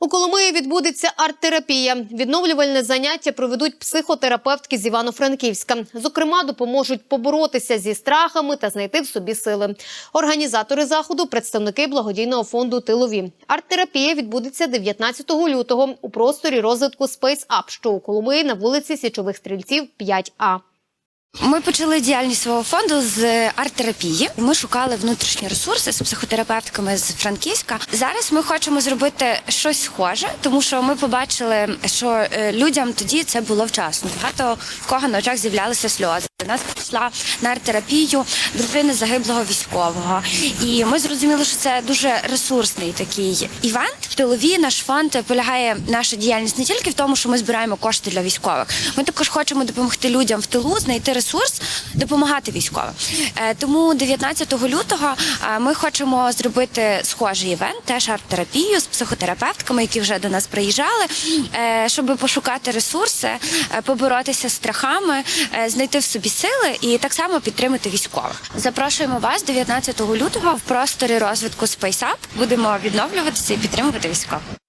У Коломиї відбудеться арт-терапія. Відновлювальне заняття проведуть психотерапевтки з Івано-Франківська. Зокрема, допоможуть поборотися зі страхами та знайти в собі сили. Організатори заходу представники благодійного фонду Тилові. Арт-терапія відбудеться 19 лютого у просторі розвитку Space Up, що у Коломиї на вулиці Січових стрільців 5А. Ми почали діяльність свого фонду з арт-терапії. Ми шукали внутрішні ресурси з психотерапевтками з Франківська. Зараз ми хочемо зробити щось схоже, тому що ми побачили, що е, людям тоді це було вчасно. Багато в кого на очах з'являлися сльози. Нас прийшла на арт-терапію дружина загиблого військового, і ми зрозуміли, що це дуже ресурсний такий івент. В тилові наш фонд полягає наша діяльність не тільки в тому, що ми збираємо кошти для військових. Ми також хочемо допомогти людям в тилу знайти ресурс, допомагати військовим. Е, Тому 19 лютого е, ми хочемо зробити схожий івент, теж арт-терапію з психотерапевтками, які вже до нас приїжджали, е, щоб пошукати ресурси, поборотися з страхами, знайти в собі сили і так само підтримати військових. Запрошуємо вас 19 лютого в просторі розвитку Space Up. Будемо відновлюватися і підтримувати військових.